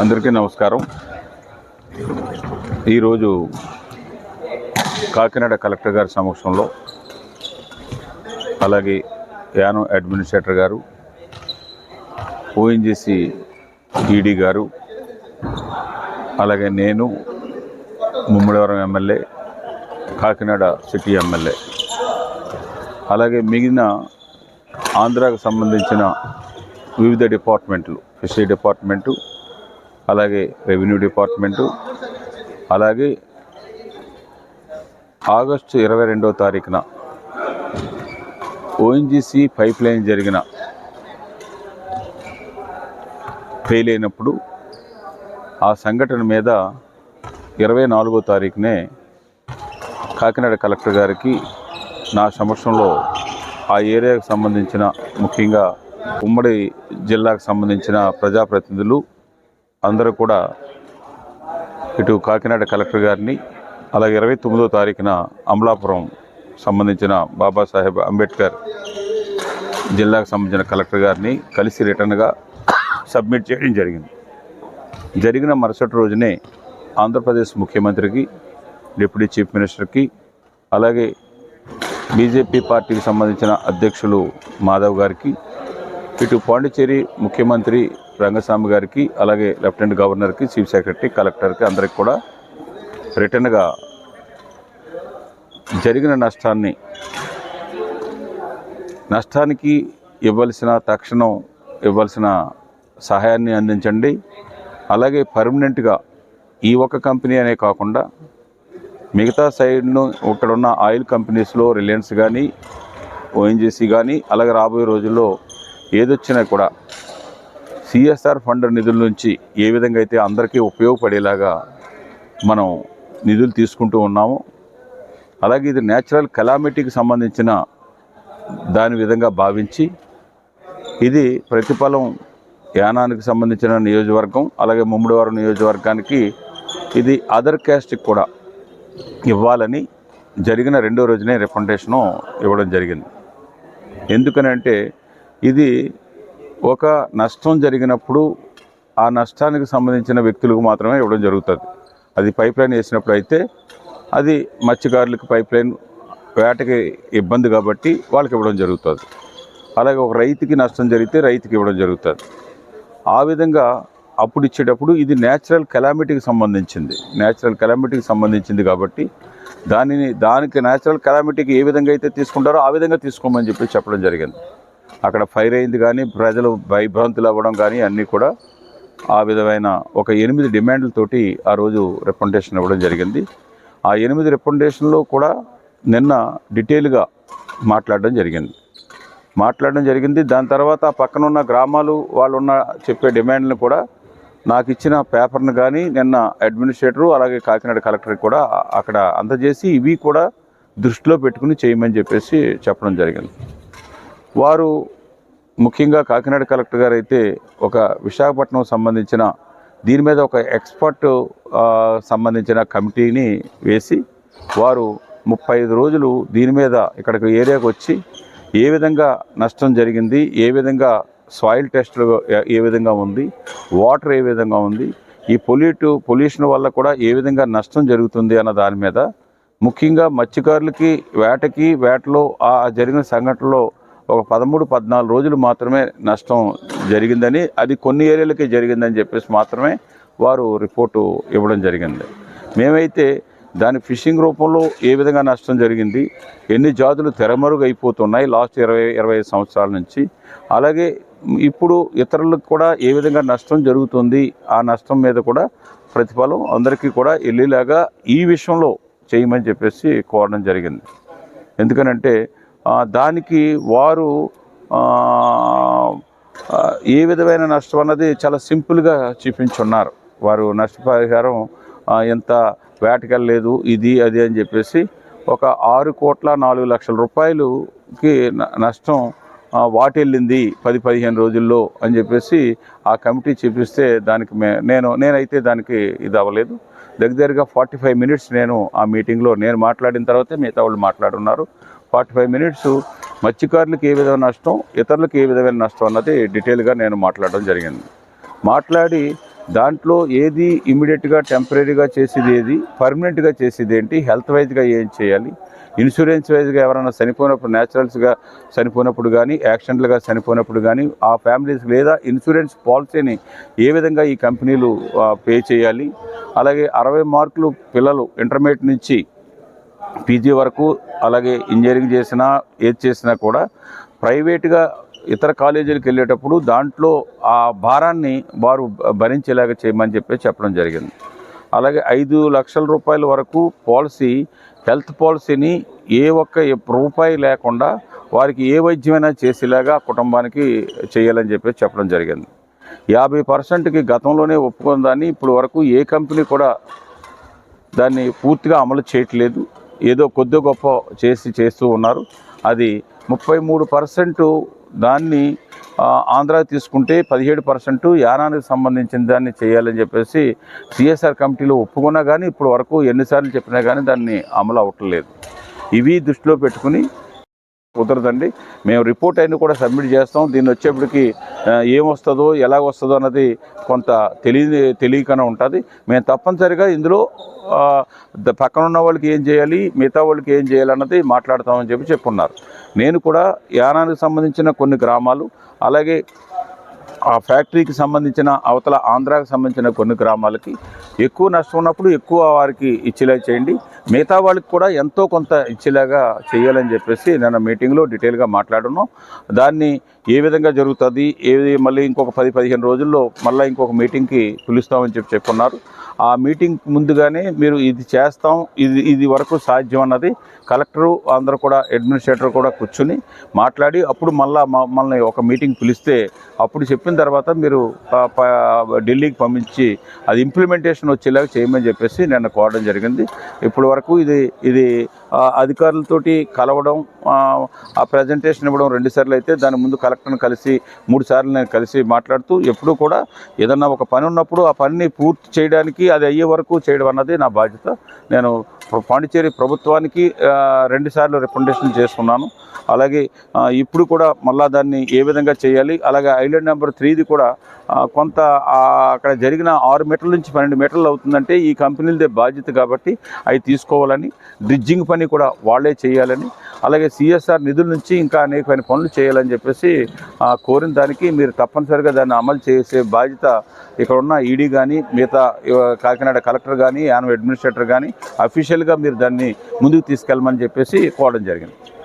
అందరికీ నమస్కారం. ఈరోజు కాకినాడ కలెక్టర్ గారి సమక్షంలో అలాగే యానం అడ్మినిస్ట్రేటర్ గారు ఓఎన్జీసీ ఈడీ గారు అలాగే నేను Mummidivaram MLA Kakinada city MLA అలాగే మిగిలిన ఆంధ్రాకు సంబంధించిన వివిధ డిపార్ట్మెంట్లు ఫిషరీ డిపార్ట్మెంటు అలాగే రెవెన్యూ డిపార్ట్మెంటు అలాగే ఆగస్టు ఇరవై రెండవ తారీఖున ఓఎన్జీసీ పైప్ లైన్ జరిగిన ఫెయిల్ అయినప్పుడు ఆ సంఘటన మీద ఇరవై నాలుగో తారీఖునే కాకినాడ కలెక్టర్ గారికి నా సమక్షంలో ఆ ఏరియాకు సంబంధించిన ముఖ్యంగా ఉమ్మడి జిల్లాకు సంబంధించిన ప్రజాప్రతినిధులు అందరూ కూడా ఇటు కాకినాడ కలెక్టర్ గారిని అలాగే ఇరవై తొమ్మిదో తారీఖున అమలాపురం సంబంధించిన బాబాసాహెబ్ అంబేద్కర్ జిల్లాకు సంబంధించిన కలెక్టర్ గారిని కలిసి రిటర్న్గా సబ్మిట్ చేయడం జరిగింది. జరిగిన మరుసటి రోజునే ఆంధ్రప్రదేశ్ ముఖ్యమంత్రికి డిప్యూటీ చీఫ్ మినిస్టర్కి అలాగే బీజేపీ పార్టీకి సంబంధించిన అధ్యక్షులు మాధవ్ గారికి ఇటు పాండిచ్చేరి ముఖ్యమంత్రి రంగస్వామి గారికి అలాగే లెఫ్టినెంట్ గవర్నర్కి చీఫ్ సెక్రటరీ కలెక్టర్కి అందరికి కూడా రిటర్న్గా జరిగిన నష్టాన్ని నష్టానికి ఇవ్వాల్సిన తక్షణం ఇవ్వాల్సిన సహాయాన్ని అందించండి. అలాగే పర్మనెంట్గా ఈ ఒక్క కంపెనీ అనే కాకుండా మిగతా సైడ్ను ఇక్కడ ఉన్న ఆయిల్ కంపెనీస్లో రిలయన్స్ కానీ ఓఎన్జీసీ కానీ అలాగే రాబోయే రోజుల్లో ఏదొచ్చినా కూడా సిఎస్ఆర్ ఫండ్ నిధుల నుంచి ఏ విధంగా అయితే అందరికీ ఉపయోగపడేలాగా మనం నిధులు తీసుకుంటూ ఉన్నాము అలాగే ఇది న్యాచురల్ కలామిటీకి సంబంధించిన దాని విధంగా భావించి ఇది ప్రతిఫలం యానానికి సంబంధించిన నియోజకవర్గం అలాగే ముమ్మడివారం నియోజకవర్గానికి ఇది అదర్ క్యాస్ట్కి కూడా ఇవ్వాలని జరిగిన రెండో రోజునే రిఫండేషను ఇవ్వడం జరిగింది. ఎందుకనంటే ఇది ఒక నష్టం జరిగినప్పుడు ఆ నష్టానికి సంబంధించిన వ్యక్తులకు మాత్రమే ఇవ్వడం జరుగుతుంది. అది పైప్ లైన్ వేసినప్పుడు అయితే అది మత్స్యకారులకు పైప్ లైన్ వేటకి ఇబ్బంది కాబట్టి వాళ్ళకి ఇవ్వడం జరుగుతుంది. అలాగే ఒక రైతుకి నష్టం జరిగితే రైతుకి ఇవ్వడం జరుగుతుంది. ఆ విధంగా అప్పుడు ఇచ్చేటప్పుడు ఇది న్యాచురల్ కెలామిటీకి సంబంధించింది. న్యాచురల్ కెలామిటీకి సంబంధించింది కాబట్టి దానిని దానికి న్యాచురల్ కెలామిటీకి ఏ విధంగా అయితే తీసుకుంటారో ఆ విధంగా తీసుకోమని చెప్పి చెప్పడం జరిగింది. అక్కడ ఫైర్ అయింది కానీ ప్రజలు భయభ్రాంతులు అవ్వడం కానీ అన్నీ కూడా ఆ విధమైన ఒక ఎనిమిది డిమాండ్లతోటి ఆ రోజు రిప్రజెంటేషన్ ఇవ్వడం జరిగింది. ఆ ఎనిమిది రిప్రజెంటేషన్లో కూడా నిన్న డీటెయిల్గా మాట్లాడడం జరిగింది. మాట్లాడడం జరిగింది. దాని తర్వాత ఆ పక్కన ఉన్న గ్రామాలు వాళ్ళు ఉన్న చెప్పే డిమాండ్లను కూడా నాకు ఇచ్చిన పేపర్ను కానీ నిన్న అడ్మినిస్ట్రేటరు అలాగే కాకినాడ కలెక్టర్కి కూడా అక్కడ అందజేసి ఇవి కూడా దృష్టిలో పెట్టుకుని చేయమని చెప్పేసి చెప్పడం జరిగింది. వారు ముఖ్యంగా కాకినాడ కలెక్టర్ గారు అయితే ఒక విశాఖపట్నం సంబంధించిన దీని మీద ఒక ఎక్స్పర్ట్ సంబంధించిన కమిటీని వేసి వారు ముప్పై ఐదు రోజులు దీని మీద ఇక్కడికి ఏరియాకు వచ్చి ఏ విధంగా నష్టం జరిగింది ఏ విధంగా సాయిల్ టెస్ట్లు ఏ- ఏ విధంగా ఉంది వాటర్ ఏ విధంగా ఉంది ఈ పొల్యూట్ పొల్యూషన్ వల్ల కూడా ఏ విధంగా నష్టం జరుగుతుంది అన్న దాని మీద ముఖ్యంగా మత్స్యకారులకి వేటకి వేటలో ఆ జరిగిన సంఘటనలో ఒక పదమూడు పద్నాలుగు రోజులు మాత్రమే నష్టం జరిగిందని అది కొన్ని ఏరియాలకే జరిగిందని చెప్పేసి మాత్రమే వారు రిపోర్టు ఇవ్వడం జరిగింది. మేమైతే దాని ఫిషింగ్ రూపంలో ఏ విధంగా నష్టం జరిగింది ఎన్ని జాతులు తెరమరుగు అయిపోతున్నాయి లాస్ట్ ఇరవై ఇరవై సంవత్సరాల నుంచి అలాగే ఇప్పుడు ఇతరులకు కూడా ఏ విధంగా నష్టం జరుగుతుంది ఆ నష్టం మీద కూడా ప్రతిఫలం అందరికీ కూడా వెళ్ళేలాగా ఈ విషయంలో చేయమని చెప్పేసి కోరడం జరిగింది. ఎందుకనంటే దానికి వారు ఏ విధమైన నష్టం అన్నది చాలా సింపుల్గా చూపించున్నారు. వారు నష్టపరిహారం ఎంత వేటకెళ్ళలేదు ఇది అది అని చెప్పేసి ఒక ఆరు కోట్ల నాలుగు లక్షల రూపాయలుకి నష్టం వాటెళ్ళింది పది పదిహేను రోజుల్లో అని చెప్పేసి ఆ కమిటీ చూపిస్తే దానికి మే నేను నేనైతే దానికి ఇది అవ్వలేదు. దగ్గర దగ్గరగా ఫార్టీ ఫైవ్ మినిట్స్ నేను ఆ మీటింగ్లో నేను మాట్లాడిన తర్వాతే మిగతా వాళ్ళు మాట్లాడున్నారు. ఫార్టీ ఫైవ్ మినిట్స్ మత్స్యకారులకు ఏ విధమైన నష్టం ఇతరులకు ఏ విధమైన నష్టం అన్నది డీటెయిల్గా నేను మాట్లాడడం జరిగింది. మాట్లాడి దాంట్లో ఏది ఇమీడియట్గా టెంపరీగా చేసేది ఏది పర్మనెంట్గా చేసేది ఏంటి హెల్త్ వైజ్గా ఏం చేయాలి ఇన్సూరెన్స్ వైజ్గా ఎవరైనా చనిపోయినప్పుడు న్యాచురల్స్గా చనిపోయినప్పుడు కానీ యాక్సిడెంట్లుగా చనిపోయినప్పుడు కానీ ఆ ఫ్యామిలీస్ లేదా ఇన్సూరెన్స్ పాలసీని ఏ విధంగా ఈ కంపెనీలు పే చేయాలి అలాగే అరవై మార్కులు పిల్లలు ఇంటర్మీడియట్ నుంచి పీజీ వరకు అలాగే ఇంజనీరింగ్ చేసినా ఏది చేసినా కూడా ప్రైవేట్గా ఇతర కాలేజీలకు వెళ్ళేటప్పుడు దాంట్లో ఆ భారాన్ని వారు భరించేలాగా చేయమని చెప్పి చెప్పడం జరిగింది. అలాగే ఐదు లక్షల రూపాయల వరకు పాలసీ హెల్త్ పాలసీని ఏ ఒక్క రూపాయి లేకుండా వారికి ఏ వైద్యమైనా చేసేలాగా కుటుంబానికి చేయాలని చెప్పి చెప్పడం జరిగింది. యాభై పర్సెంట్కి గతంలోనే ఒప్పుకున్న దాన్ని ఇప్పుడు వరకు ఏ కంపెనీ కూడా దాన్ని పూర్తిగా అమలు చేయట్లేదు. ఏదో కొద్ది గొప్ప చేసి చేస్తూ ఉన్నారు. అది ముప్పై మూడు పర్సెంట్ దాన్ని ఆంధ్ర తీసుకుంటే పదిహేడు పర్సెంట్ యానానికి సంబంధించిన దాన్ని చేయాలని చెప్పేసి సిఎస్ఆర్ కమిటీలో ఒప్పుకున్నా కానీ ఇప్పుడు వరకు ఎన్నిసార్లు చెప్పినా కానీ దాన్ని అమలు అవ్వట్లేదు ఇవి దృష్టిలో పెట్టుకుని కుదరదండి. మేము రిపోర్ట్ అయినా కూడా సబ్మిట్ చేస్తాం. దీన్ని వచ్చేప్పటికి ఏమొస్తుందో ఎలా వస్తుందో అన్నది కొంత తెలియ తెలియకనే ఉంటుంది. మేము తప్పనిసరిగా ఇందులో పక్కన ఉన్న వాళ్ళకి ఏం చేయాలి మిగతా వాళ్ళకి ఏం చేయాలి అన్నది మాట్లాడతామని చెప్పి చెప్పున్నారు. నేను కూడా యానానికి సంబంధించిన కొన్ని గ్రామాలు అలాగే ఆ ఫ్యాక్టరీకి సంబంధించిన అవతల ఆంధ్రాకి సంబంధించిన కొన్ని గ్రామాలకి ఎక్కువ నష్టం ఉన్నప్పుడు ఎక్కువ వారికి ఇచ్చేలా చేయండి. మిగతా వాళ్ళకి కూడా ఎంతో కొంత ఇచ్చేలాగా చేయాలని చెప్పేసి నేను మీటింగ్లో డీటెయిల్గా మాట్లాడున్నాం దాన్ని ఏ విధంగా జరుగుతుంది ఏది మళ్ళీ ఇంకొక పది పదిహేను రోజుల్లో మళ్ళీ ఇంకొక మీటింగ్కి పిలుస్తామని చెప్పి చెప్పుకున్నారు. ఆ మీటింగ్ ముందుగానే మీరు ఇది చేస్తాం ఇది ఇది వరకు సాధ్యం అన్నది కలెక్టరు అందరూ కూడా అడ్మినిస్ట్రేటర్ కూడా కూర్చుని మాట్లాడి అప్పుడు మళ్ళీ మమ్మల్ని ఒక మీటింగ్ పిలిస్తే అప్పుడు చెప్పిన తర్వాత మీరు ఢిల్లీకి పంపించి అది ఇంప్లిమెంటేషన్ వచ్చేలాగా చేయమని చెప్పేసి నేను కోరడం జరిగింది. ఇప్పుడు వరకు ఇది ఇది ఆ, అధికారులతోటి కలవడం ఆ, ప్రజెంటేషన్ ఇవ్వడం రెండు సార్లు అయితే దాని ముందు కలెక్టర్ని కలిసి మూడు సార్లు నేను కలిసి మాట్లాడుతూ ఎప్పుడూ కూడా ఏదన్నా ఒక పని ఉన్నప్పుడు ఆ పనిని పూర్తి చేయడానికి అది అయ్యే వరకు చేయడం అన్నది నా బాధ్యత. నేను పాండిచేరి ప్రభుత్వానికి రెండుసార్లు రెండు సార్లు రికమెండేషన్ చేసుకున్నాను అలాగే ఇప్పుడు కూడా మళ్ళా దాన్ని ఏ విధంగా చేయాలి అలాగే ఐలాండ్ నెంబర్ త్రీది కూడా కొంత అక్కడ జరిగిన ఆరు మీటర్ల నుంచి పన్నెండు మీటర్లు అవుతుందంటే ఈ కంపెనీలదే బాధ్యత కాబట్టి అవి తీసుకోవాలని డ్రిడ్జింగ్ పని కూడా వాళ్ళే చేయాలని అలాగే సిఎస్ఆర్ నిధుల నుంచి ఇంకా అనేకమైన పనులు చేయాలని చెప్పేసి కోరిన దానికి మీరు తప్పనిసరిగా దాన్ని అమలు చేసే బాధ్యత ఇక్కడ ఉన్న ఈడీ కానీ మిగతా కాకినాడ కలెక్టర్ కానీ యానం అడ్మినిస్ట్రేటర్ కానీ అఫీషియల్గా మీరు దాన్ని ముందుకు తీసుకెళ్ళమని చెప్పేసి కోవడం జరిగింది.